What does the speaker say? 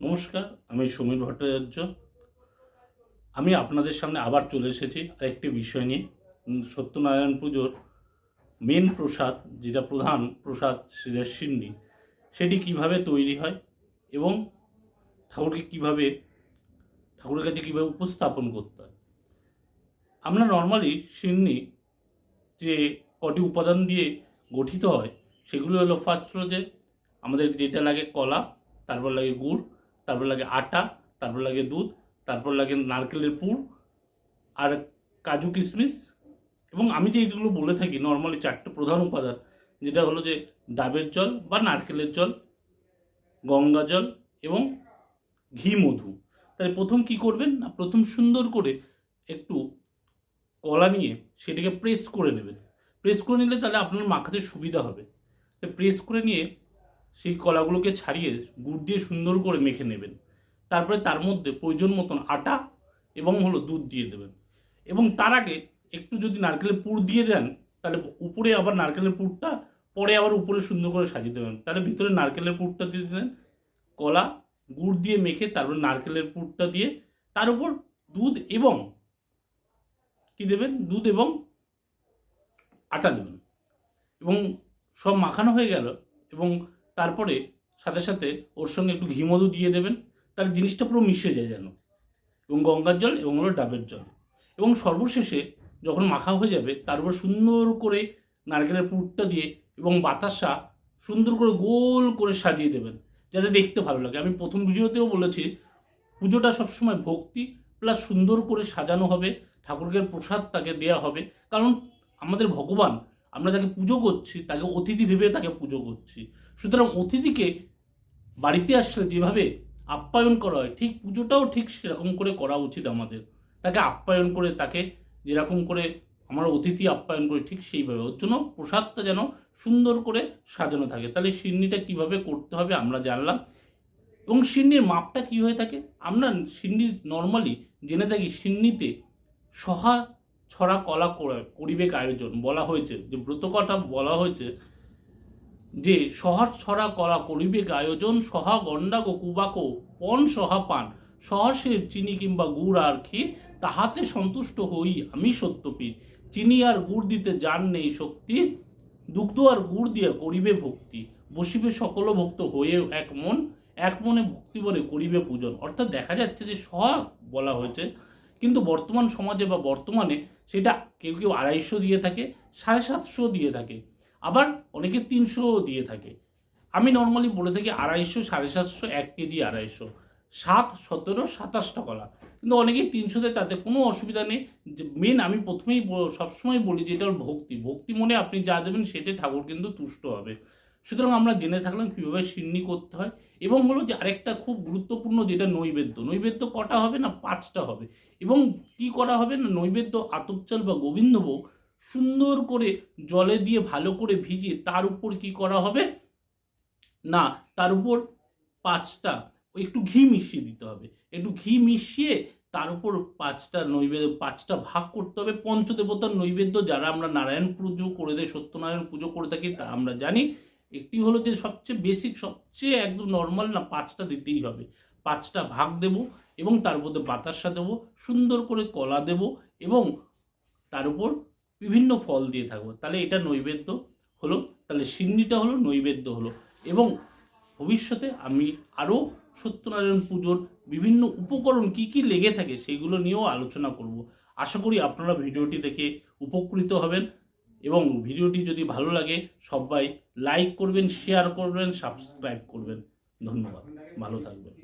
নমস্কার, আমি সমীর ভট্টাচার্য। আমি আপনাদের সামনে আবার চলে এসেছি আরেকটি বিষয় নিয়ে। সত্যনারায়ণ পুজোর মেন প্রসাদ, যেটা প্রধান প্রসাদ সেটা সিন্নি সেটি কীভাবে তৈরি হয় এবং ঠাকুরকে কীভাবে, ঠাকুরের কাছে কীভাবে উপস্থাপন করতে হয়। আমরা নর্মালি সিন্নি যে কটি উপাদান দিয়ে গঠিত হয়, সেগুলো হলো ফার্স্ট হলো যে আমাদের যেটা লাগে কলা, তারপর লাগে গুড় তারপর লাগে আটা, তারপর লাগে দুধ, তারপর লাগে নারকেলের পুর আর কাজু কিশমিশ। এবং আমি যে এগুলো বলে থাকি নর্মালি চারটে প্রধান উপাদান, যেটা হলো যে ডাবের জল বা নারকেলের জল, গঙ্গা জল এবং ঘি মধু। তাহলে প্রথম কি করবেন না, প্রথম সুন্দর করে একটু কলা নিয়ে সেটাকে প্রেস করে নেবেন। প্রেস করে নিলে তাহলে আপনার মাখাতে সুবিধা হবে। প্রেস করে নিয়ে সেই কলাগুলোকে ছাড়িয়ে গুড় দিয়ে সুন্দর করে মেখে নেবেন। তারপরে তার মধ্যে প্রয়োজন মতন আটা এবং হলো দুধ দিয়ে দেবেন। এবং তার আগে একটু যদি নারকেলের পুর দিয়ে দেন, তাহলে উপরে আবার নারকেলের পুরটা পরে আবার উপরে সুন্দর করে সাজিয়ে দেবেন। তাহলে ভিতরে নারকেলের পুরটা দিয়ে দিলেন, কলা গুড় দিয়ে মেখে তারপরে নারকেলের পুরটা দিয়ে তার উপর দুধ এবং কি দেবেন? দুধ এবং আটা দেবেন। এবং সব মাখানো হয়ে গেল এবং তারপরে সাথে সাথে ওর সঙ্গে একটু ঘি মধু দিয়ে দেবেন, তার জিনিসটা পুরো মিশে যায় যেন। এবং গঙ্গার জল এবং হলো ডাবের জল। এবং সর্বশেষে যখন মাখা হয়ে যাবে, তার উপর সুন্দর করে নারকেলের পুরটা দিয়ে এবং বাতাসা সুন্দর করে গোল করে সাজিয়ে দেবেন, যাতে দেখতে ভালো লাগে। আমি প্রথম ভিডিওতেও বলেছি, পুজোটা সবসময় ভক্তি প্লাস সুন্দর করে সাজানো হবে, ঠাকুরকে প্রসাদ তাকে দেয়া হবে। কারণ আমাদের ভগবান, আমরা যাকে পুজো করছি, তাকে অতিথি ভেবে তাকে পুজো করছি। সুতরাং অতিথিকে বাড়িতে আসলে যেভাবে আপ্যায়ন করা হয়, ঠিক পুজোটাও ঠিক সেরকম করে করা উচিত আমাদের। তাকে আপ্যায়ন করে, তাকে যেরকম করে আমরা অতিথি আপ্যায়ন করি, ঠিক সেইভাবে। ওর জন্য প্রসাদটা যেন সুন্দর করে সাজানো থাকে। তাহলে সিন্নিটা কীভাবে করতে হবে আমরা জানলাম। এবং সিন্নির মাপটা কি হয়ে থাকে? আমরা সিন্নি নর্মালি জেনে থাকি সিন্নিতে সহা ছড়া কলা করে- করিবেক আয়োজন বলা হয়েছে। যে ব্রতকথা বলা হয়েছে যে সহার ছড়া কলা করিবেক আয়োজন সহা গন্ডা গো কুবাকো পণ সহা পান। সহসের চিনি কিংবা গুড় আর ক্ষীর তাহাতে সন্তুষ্ট হই আমি সত্যপীর। চিনি আর গুড় দিতে যান নেই শক্তি, দুগ্ধ আর গুড় দিয়ে করিবে ভক্তি। বসিবে সকল ভক্ত হয়ে এক মন, এক মনে ভক্তি বলে করিবে পূজন। অর্থাৎ দেখা যাচ্ছে যে সহা বলা হয়েছে, কিন্তু বর্তমান সমাজে বা বর্তমানে সেটা কেউ কেউ আড়াইশো দিয়ে থাকে, সাড়ে সাতশো দিয়ে থাকে। আবার অনেকে তিনশোও দিয়ে থাকে। আমি নর্মালি বলে থাকি আড়াইশো, সাড়ে সাতশো, এক কেজি আড়াইশো। সাত, সতেরো সাতাশটা কলা কিন্তু অনেকেই তিনশোতে তাতে কোনো অসুবিধা নেই। যে মেন আমি প্রথমেই সবসময় বলি যে এটা ভক্তি। ভক্তি মনে আপনি যা দেবেন সেটাই ঠাকুর কিন্তু তুষ্ট হবে। সুতরাং আমরা জেনে থাকলাম কীভাবে সিন্নি করতে হয়। এবং হলো যে আরেকটা খুব গুরুত্বপূর্ণ যেটা নৈবেদ্য। নৈবেদ্য কটা হবে না পাঁচটা হবে? এবং কি করা হবে না নৈবেদ্য আতপ চাল বা গোবিন্দভোগ সুন্দর করে জলে দিয়ে ভালো করে ভিজিয়ে তার উপর কি করা হবে? না, তার উপর পাঁচটা, একটু ঘি মিশিয়ে দিতে হবে। একটু ঘি মিশিয়ে তার উপর পাঁচটা নৈবেদ্য, পাঁচটা ভাগ করতে হবে। পঞ্চদেবতার নৈবেদ্য যারা আমরা নারায়ণ পুজো করে দেয়, সত্যনারায়ণ পুজো করে থাকি, তা আমরা জানি। একটি হলো যে সবচেয়ে বেসিক সবচেয়ে একদম নর্মাল না, পাঁচটা দিতেই হবে। পাঁচটা ভাগ দেব এবং তার মধ্যে বাতাসা দেবো, সুন্দর করে কলা দেব এবং তার উপর বিভিন্ন ফল দিয়ে থাকব তাহলে এটা নৈবেদ্য হলো, তাহলে সিন্নিটা হলো নৈবেদ্য হলো। এবং ভবিষ্যতে আমি আরও সত্যনারায়ণ পুজোর বিভিন্ন উপকরণ কি কি লেগে থাকে সেগুলো নিয়েও আলোচনা করব। আশা করি আপনারা ভিডিওটি দেখে উপকৃত হবেন এবং ভিডিওটি যদি ভালো লাগে সবাই লাইক করবেন শেয়ার করবেন সাবস্ক্রাইব করবেন। ধন্যবাদ। ভালো থাকবেন।